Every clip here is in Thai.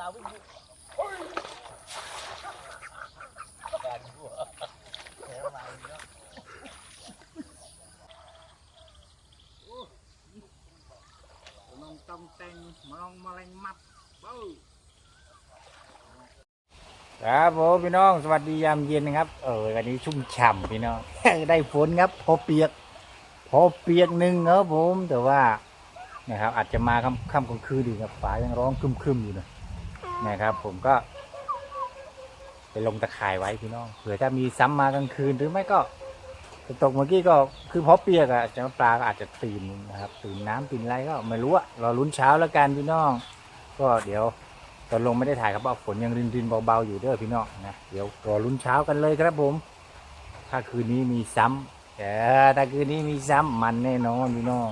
ลาวไม่รู้เฮ้ยการรั่วแหมมาอีกแล้วน้องต้องแต่งมองแมลงมัดเบ้าครับผมพี่น้องสวัสดียามเย็นนะครับ เออวันนี้ชุ่มฉ่ำพี่น้อง ได้ฝนครับ พอเปียก พอเปียกหนึ่งครับผมแต่ว่านะครับ อาจจะมาค่ำค่ำกลางคืนดีครับฟ้ายังร้องครึมๆอยู่นะ นะครับ ผมก็ไปลงตะข่ายไว้พี่น้องเผื่อถ้ามีซ้ำมากลางคืนหรือไม่ก็ตกเมื่อกี้ก็คือพอเปียกอะจะปลาก็อาจจะตื่นนะครับ ตื่นน้ำตื่นอะไรก็ไม่รู้อะรอลุ้นเช้าแล้วกันพี่น้อง ก็เดี๋ยวตอนลงไม่ได้ถ่ายครับเพราะฝนยังรินรินๆเบาๆอยู่เด้อพี่น้องนะเดี๋ยวรอลุ้นเช้ากันเลยครับผม ถ้าคืนนี้มีซ้ำแต่ถ้าคืนนี้มีซ้ำมันแน่นอนพี่น้อง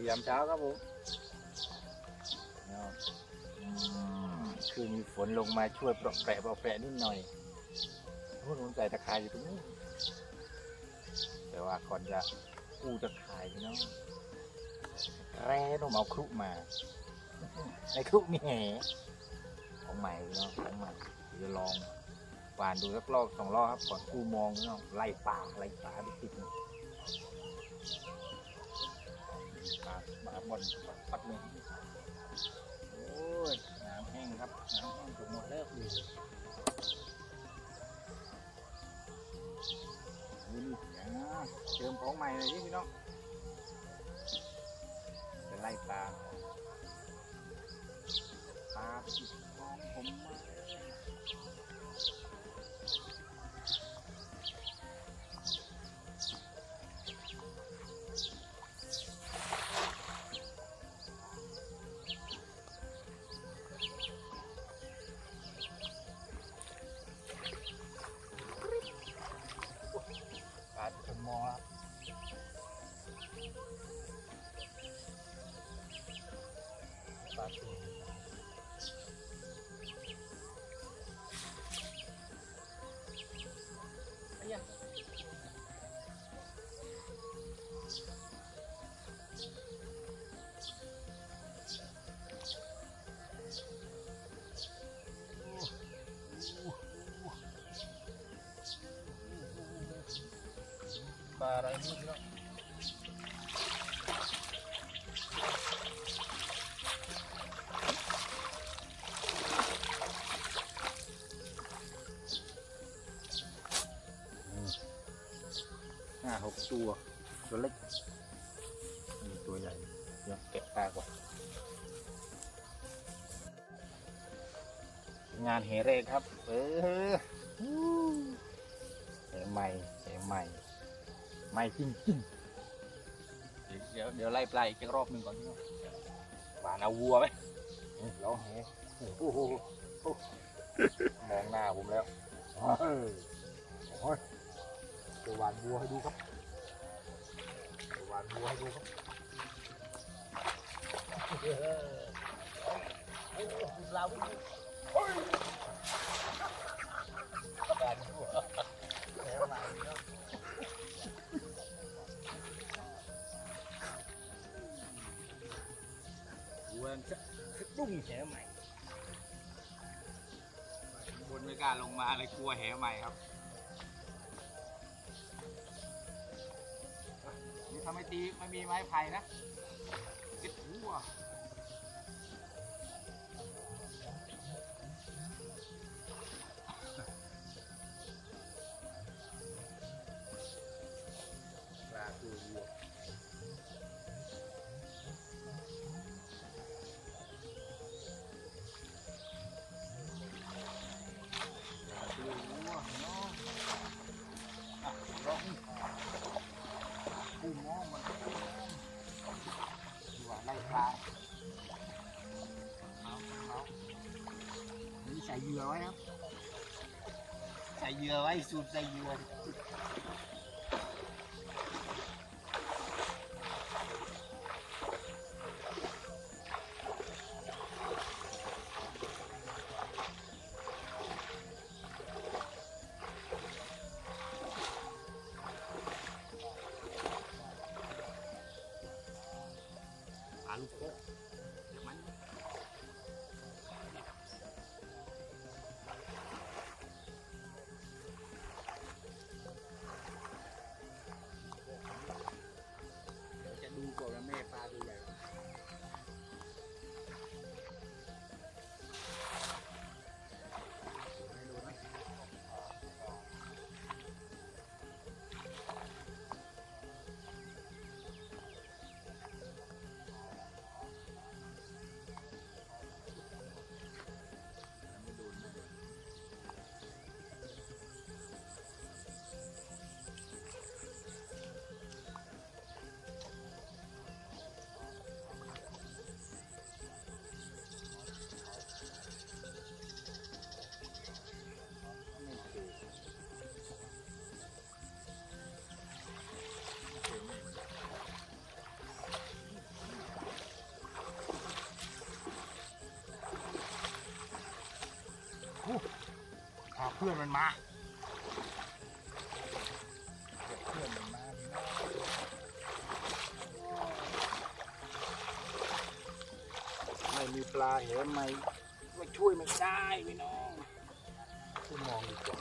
ียามเช้าครับผมคือมีฝนลงมาช่วยปลอกแปะปลอกแปะนิดหน่อยพูดผมใส่ตะข่ายอยู่ตรงนี้ แต่ว่าก่อนจะกู้ตะข่ายพี่น้องแร่ต้องเอาครุมาในครุมีแหของใหม่พี่น้องของใหม่จะลองหวานดูสักรอบสองรอบครับก่อนกู้มองพี่น้องไล่ป่าไล่ป่าไปติด ๆปากปาบอลปัดลยโอ้ยน้ำแห้งครับน้ำแห้งเกือบหมดแล้วดูนี่นะเติมของใหม่เลยนี่พี่น้องจะไล่ปลาปลาติดท้องผมมา ปลาตัว ตัว ตัวเล็กนี่ตัวใหญ่เดี๋ยวแกะปลาก่อนงานเหเรกครับ เออเหใหม่เหใหม่ไม่จริงจริงๆเดี๋ยวเดี๋ยวไล่ปลาอีกรอบหนึ่งก่อนพี่น้องหวานเอาวัวไหมร้องแหโอ้โหมองหน้าผมแล้วเออโอ้ยจะหวานวัวให้ดูครับ จะหวานวัวให้ดูครับลาวไม่รู้เฮ้ยการรั่วแหมาอีกแล้ววัวจะดุ้งแหใหม่บนไม่กล้าลงมาเลยกลัวแหใหม่ครับ นี่ถ้าไม่ตีไม่มีไม้ไผ่นะติดหัว ส่เหยื่อไว้สูตรใส่เหยื่อ เพื่อนมันมาเพื่อนมันมาพี่น้องไม่มีปลาเหวไม่ไม่ช่วยไม่ได้พี่น้องคุณมองดีกว่า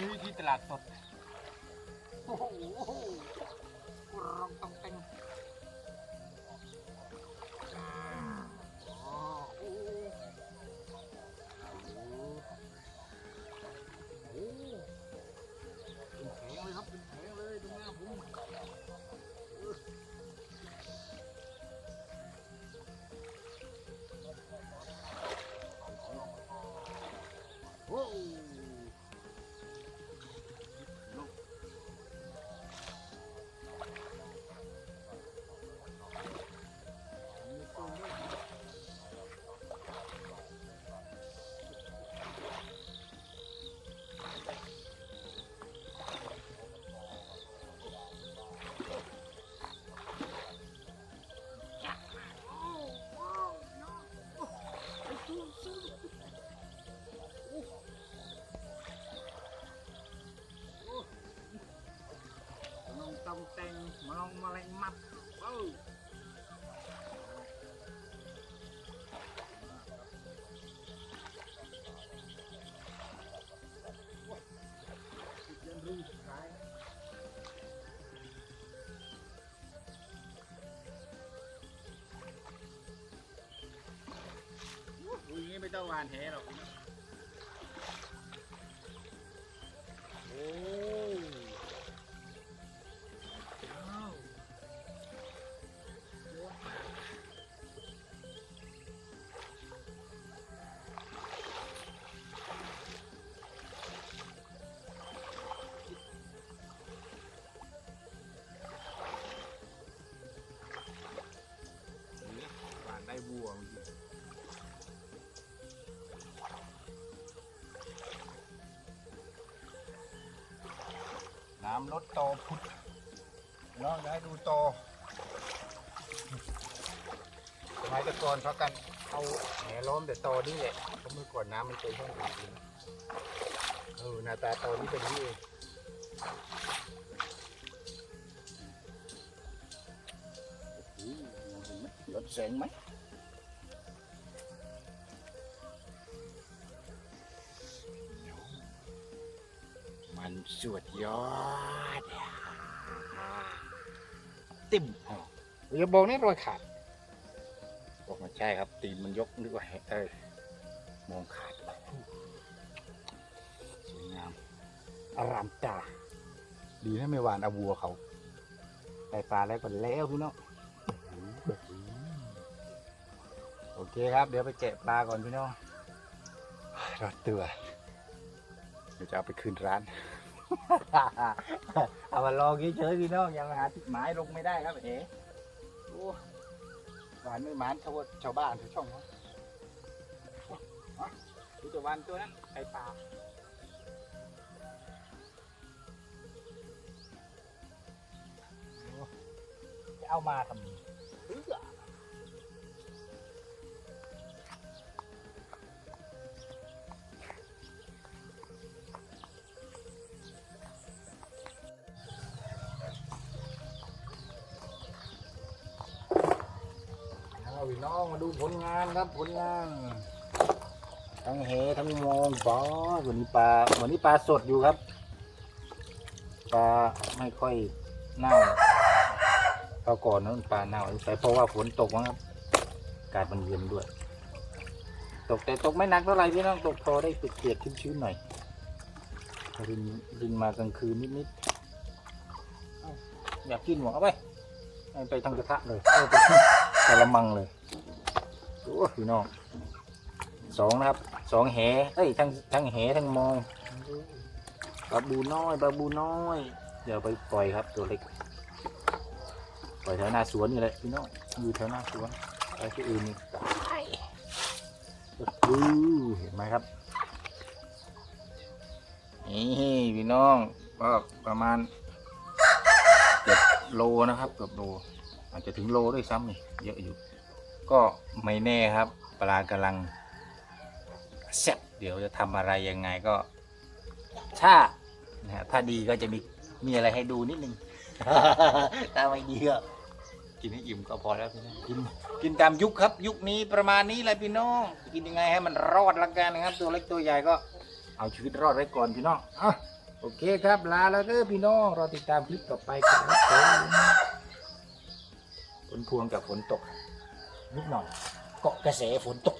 นี้ที่ตลาดสด โอ้โหรองตองเต องตองเต็งมองมาแรงมัดเอ้ายังรู้สุดท้ายอุ้ยอย่างงี้ไม่ต้องหวานแหหรอก น้ำลดโตพุดน้องจะให้ดูโตสมัยต่ก่อนเขากันเอาแหล้อมแต่โตนี่แหละเพราะเมื่อก่อนน้ำมันเป็นแห้งจริงเออหน้าตาโตนี่เป็นย่างนี้เองอุ้ยมองเห็นไหมลดแสงไหม มันสุดยอดติ่มอ้าวอย่าบอกนี่รอยขาดบอกมาใช่ครับตีนมันยกนึกว่าแหเอ้ยมองขาดไปสวยงามอารามตาดีนะไม่หวานเอาวัวเขาได้ปลาแล้วก็แล้วพี่น้องโอเคครับ เดี๋ยวไปแกะปลาก่อนพี่น้องรอดตัวเดี๋ยวจะเอาไปคืนร้าน เอามาลองเฉยๆพี่น้องยังหาจุดหมายลงไม่ได้ครับเอ๋โอ้หวานไม่หมานชาวชาวบ้านชาวช่องเขาดูตัววันตัวนั้นไก่ปลาจะเอามาทำ พี่น้องมาดูผลงานครับผลงาน ทั้งเฮทั้งมองปลาวันนี้ปลาวันนี้ปลาสดอยู่ครับ ปลาไม่ค่อยเน่าคราก่อนนั้นปลาเน่าใส่เพราะว่าฝนตกครับอากาศมันเย็นด้วย ตกแต่ตกไม่หนักเท่าไหร่พี่น้องตกพอได้เปียกๆชื้นๆหน่อยรินรินมากลางคืนนิดๆอยากกินหมดเอาไป ไปทางกระทะเลย กระมังเลยโอ้พี่น้องสองนะครับสองแหเอ้ยทั้งทั้งแหทั้งมองปลาบูน้อยปลาบูน้อย เดี๋ยวไปปล่อยครับตัวเล็ก ปล่อยแถวหน้าสวนนี่แหละพี่น้องอยู่แถวหน้าสวนไปที่อื่นนี่ตายดูเห็นไหมครับนี่พี่น้องก็ประมาณเกือบโลนะครับเกือบโล อาจจะถึงโลด้วยซ้ำนี่เยอะอยู่ ก็ไม่แน่ครับ ปลากำลังแซ่บเดี๋ยวจะทำอะไรยังไงก็ ถ้านะถ้าดีก็จะมีมีอะไรให้ดูนิดนึง ถ้าไม่ดีก็กินให้อิ่มก็พอแล้วพี่น้องกินกินตามยุคครับ ยุคนี้ประมาณนี้แหละพี่น้อง กินยังไงให้มันรอดละกันนะครับ ตัวเล็กตัวใหญ่ก็เอาชีวิตรอดไว้ก่อนพี่น้องอะโอเคครับลาแล้วเด้อพี่น้องรอติดตามคลิปต่อไปครับ ผมฝนพวงกับฝนตกนิดหน่อยเกาะกระแสฝนตก